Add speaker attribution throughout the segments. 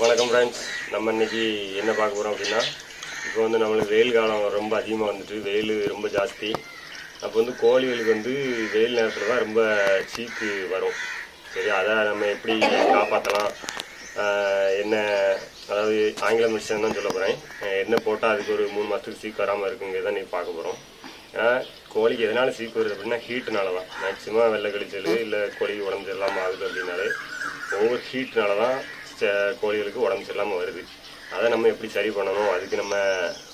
Speaker 1: வணக்கம் ஃப்ரெண்ட்ஸ் நம்ம இன்றைக்கி என்ன பார்க்க போகிறோம் அப்படின்னா இப்போ வந்து நம்மளுக்கு வெயில் காலம் ரொம்ப அதிகமாக வந்துட்டு வெயில் ரொம்ப ஜாஸ்தி. அப்போ வந்து கோழிகளுக்கு வந்து வெயில் நேரத்தில் தான் ரொம்ப சீக்கு வரும். சரி அதை நம்ம எப்படி காப்பாற்றலாம் என்ன அதாவது ஆங்கில மெடிசன் தான் சொல்ல போகிறேன் என்ன போட்டால் அதுக்கு ஒரு மூணு மாதத்துக்கு சீக்கு வராமல் இருக்குங்கிறத நீங்கள் பார்க்க போகிறோம் ஏன்னா கோழிக்கு எதனால் சீக்கு வருது அப்படின்னா ஹீட்டுனால தான் மேக்ஸிமம் வெள்ளை கழிச்சல் இல்லை கோழி உடம்பு சரியில்லாமல் ஆகுது அப்படின்னாலே ஓவர் ஹீட்னால தான் கோழிகளுக்கு உடம்பு சரியில்லாமல் வருது. அதை நம்ம எப்படி சரி பண்ணணும்? அதுக்கு நம்ம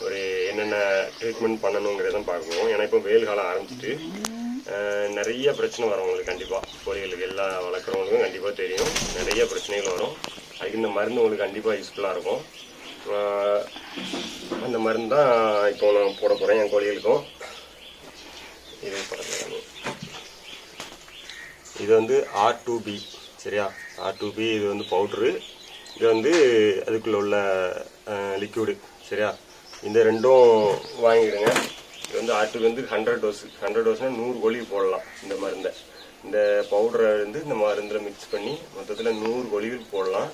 Speaker 1: ஒரு என்னென்ன ட்ரீட்மெண்ட் பண்ணணுங்கிறத பார்க்கணும். ஏன்னா இப்போ வெயில் காலம் ஆரம்பிச்சிட்டு நிறைய பிரச்சனை வரும் உங்களுக்கு கண்டிப்பாக கோழிகளுக்கு எல்லா வளர்க்குறவங்களுக்கும் கண்டிப்பாக தெரியும். நிறைய பிரச்சனைகள் வரும். அதுக்கு இந்த மருந்து உங்களுக்கு கண்டிப்பாக யூஸ்ஃபுல்லாக இருக்கும். அந்த மருந்து தான் இப்போ நான் போட போகிறேன் என் கோழிகளுக்கும். இது பக்கத்தில் இது வந்து ஆர் டூ பி சரியா? ஆர் டூ பி இது வந்து பவுட்ரு இது வந்து அதுக்குள்ள உள்ள லிக்யூடு சரியா? இந்த ரெண்டும் வாங்கிடுங்க. இது வந்து ஆட்டுக்கு வந்து ஹண்ட்ரட் டோஸ் ஹண்ட்ரட் டோஸ்னால் நூறு கோழி போடலாம் இந்த மருந்தை. இந்த பவுடரை வந்து இந்த மருந்தில் மிக்ஸ் பண்ணி மொத்தத்தில் நூறு கோழிகள் போடலாம்.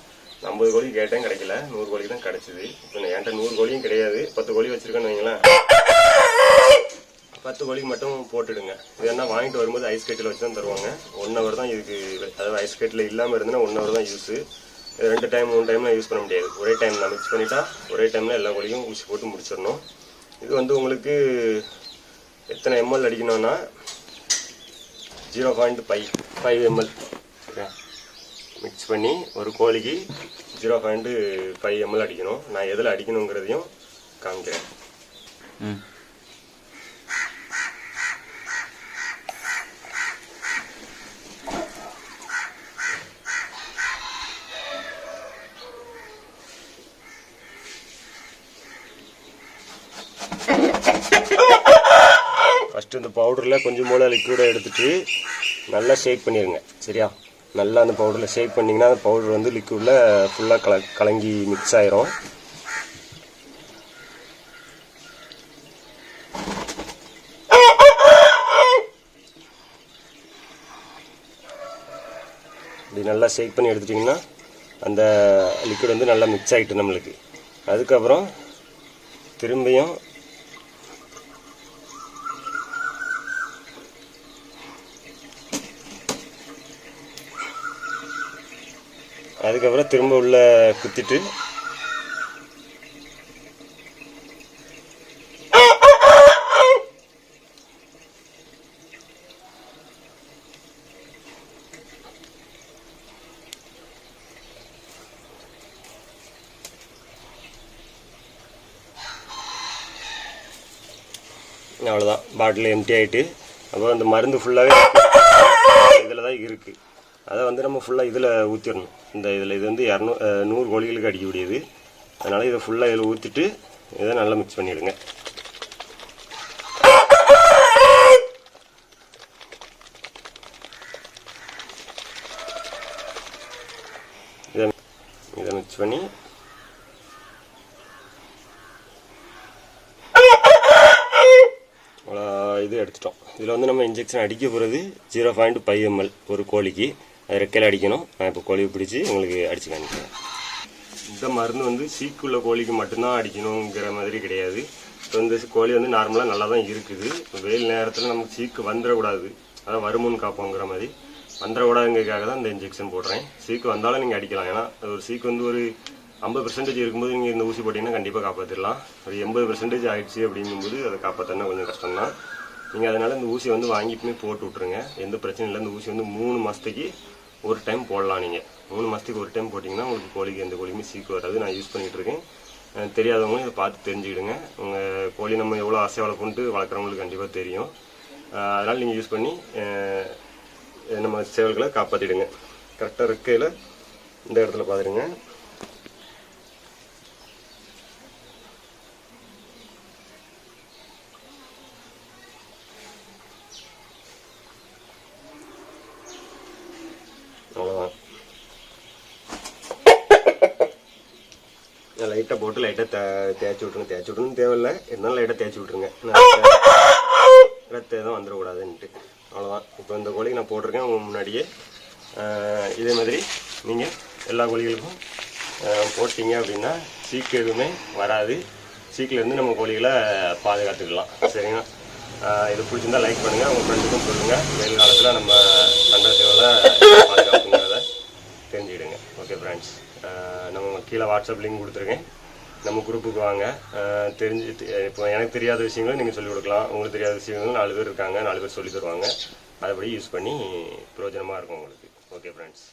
Speaker 1: ஐம்பது கோழி கேட்டேன் கிடைக்கல. நூறு கோழி தான் கிடைச்சிது. இப்போ என்கிட்ட நூறு கோழியும் கிடையாது. பத்து கோழி வச்சுருக்கேன்னு வைங்களேன். பத்து கோழிக்கு மட்டும் போட்டுடுங்க. இது என்ன வாங்கிட்டு வரும்போது ஐஸ் கட்டில் வச்சு தான் தருவாங்க. ஒன் ஹவர் தான் இதுக்கு அதாவது ஐஸ் கட்டில் இல்லாமல் இருந்ததுன்னா ஒன் ஹவர் தான் யூஸு ரெண்டு டைம் மூணு டைம்லாம் யூஸ் பண்ண முடியாது. ஒரே டைம் நான் மிக்ஸ் பண்ணிட்டா ஒரே டைமில் எல்லா கோழியும் ஊசி போட்டு முடிச்சிடணும். இது வந்து உங்களுக்கு எத்தனை ML அடிக்கணும்னா zero point five five ML mix பண்ணி ஒரு கோழிக்கு ஜீரோ பாயிண்ட்டு ஃபைவ் எம்எல் அடிக்கணும். நான் எதில் அடிக்கணுங்கிறதையும் காமிக்கிறேன்.
Speaker 2: ம்.
Speaker 1: ஃபஸ்ட்டு இந்த பவுடரில் கொஞ்சம் மூளை லிக்விடை எடுத்துட்டு நல்லா ஷேக் பண்ணிடுங்க சரியா? நல்லா அந்த பவுடரில் ஷேக் பண்ணிங்கன்னா அந்த பவுடர் வந்து லிக்விடில் ஃபுல்லாக கல கலங்கி மிக்ஸ் ஆயிரும். இப்படி நல்லா ஷேக் பண்ணி எடுத்துட்டிங்கன்னா அந்த லிக்விட் வந்து நல்லா மிக்ஸ் ஆகிட்டு நம்மளுக்கு. அதுக்கப்புறம் திரும்பியும் அதுக்கப்புறம் திரும்ப உள்ள குத்திட்டு. அவ்வளோதான் பாட்டில் எம்டி ஆகிட்டு அப்புறம் அந்த மருந்து ஃபுல்லாகவே இதில் தான் இருக்குது அதை வந்து நம்ம ஃபுல்லாக இதில் ஊற்றிடணும் இந்த இதில் இது வந்து இரநூ நூறு கோழிகளுக்கு அடிக்கக்கூடியது அதனால் இதை ஃபுல்லாக இதில் ஊற்றிட்டு இதை நல்லா மிக்ஸ் பண்ணிவிடுங்க இதை இதை மிக்ஸ் பண்ணி இது எடுத்துட்டோம். இதில் வந்து நம்ம இன்ஜெக்ஷன் அடிக்க போகிறது ஜீரோ பாயிண்ட் ஃபைவ் எம்எல் ஒரு கோழிக்கு. அது ரெக்கையில் அடிக்கணும். நான் இப்போ கோழியை பிடிச்சி உங்களுக்கு அடித்து காமிக்கிறேன். இந்த மருந்து வந்து சீக்குள்ள கோழிக்கு மட்டும்தான் அடிக்கணுங்கிற மாதிரி கிடையாது. இப்போ இந்த கோழி வந்து நார்மலாக நல்லா தான் இருக்குது. வெயில் நேரத்தில் நமக்கு சீக்கு வந்துடக்கூடாது. அதான் வருமுன்னு காப்போங்கிற மாதிரி. வந்துடக்கூடாதுங்கிறதுக்காக தான் இந்த இன்ஜெக்ஷன் போடுறேன். சீக்கு வந்தாலும் நீங்கள் அடிக்கலாம். ஏன்னா ஒரு சீக்கு வந்து ஒரு ஐம்பது பர்சன்டேஜ் இருக்கும்போது நீங்கள் இந்த ஊசி போட்டிங்கன்னா கண்டிப்பாக காப்பாற்றிடலாம் ஒரு எண்பது பர்சன்டேஜ் ஆகிடுச்சு அப்படிங்கும்போது அதை காப்பாற்றினா கொஞ்சம் கஷ்டம் தான் நீங்கள் அதனால் இந்த ஊசி வந்து வாங்கிட்டுமே போட்டு விட்ருங்க எந்த பிரச்சனையும் இல்லை. இந்த ஊசி வந்து மூணு மாதத்துக்கு ஒரு டைம் போடலாம் நீங்கள் மூணு மாதத்துக்கு ஒரு டைம் போட்டிங்கன்னா உங்களுக்கு கோழிக்கு எந்த கோழியுமே சீக்கு வராது. நான் யூஸ் பண்ணிகிட்டு இருக்கேன். தெரியாதவங்களும் இதை பார்த்து தெரிஞ்சுக்கிடுங்க. உங்கள் கோழி நம்ம எவ்வளோ ஆசை வளர்ப்போன்ட்டு வளர்க்குறவங்களுக்கு கண்டிப்பாக தெரியும். அதனால் நீங்கள் யூஸ் பண்ணி நம்ம சேவல்களை காப்பாற்றிடுங்க கரெக்டாக இருக்கையில் இந்த இடத்துல பார்த்துடுங்க அவ்வளோதான் லைட்டாக போட்டு லைட்டாக தே தேய்ச்சி விட்ருங்க தேய்ச்சி விட்ருன்னு தேவையில்லை. இருந்தாலும் லைட்டாக தேய்ச்சி விட்ருங்க ரத்த எதுவும் வந்துடக்கூடாதுன்ட்டு அவ்வளோதான் இப்போ இந்த கோழிக்கு நான் போட்டிருக்கேன் உங்க முன்னாடியே. இதே மாதிரி நீங்கள் எல்லா கோழிகளுக்கும் போட்டிங்க அப்படின்னா சீக்கு எதுவுமே வராது. சீக்கிலேருந்து நம்ம கோழிகளை பாதுகாத்துக்கலாம். சரிங்களா? இது பிடிச்சிருந்தா லைக் பண்ணுங்கள் உங்கள் ஃப்ரெண்டுக்கும் சொல்லுங்கள் வெயில் காலத்தில் நம்ம சண்டை பாதுகாப்புங்கிறத தெரிஞ்சுக்கிடுங்க ஓகே ஃப்ரெண்ட்ஸ் நம்ம கீழே வாட்ஸ்அப் லிங்க் கொடுத்துருக்கேன். நம்ம குரூப்புக்கு வாங்க. தெரிஞ்சு இப்போ எனக்கு தெரியாத விஷயங்களும் நீங்கள் சொல்லிக் கொடுக்கலாம். உங்களுக்கு தெரியாத விஷயங்களும் நாலு பேர் இருக்காங்க நாலு பேர் சொல்லி தருவாங்க. அதுபடி யூஸ் பண்ணி பிரயோஜனமாக இருக்கும் உங்களுக்கு. Okay friends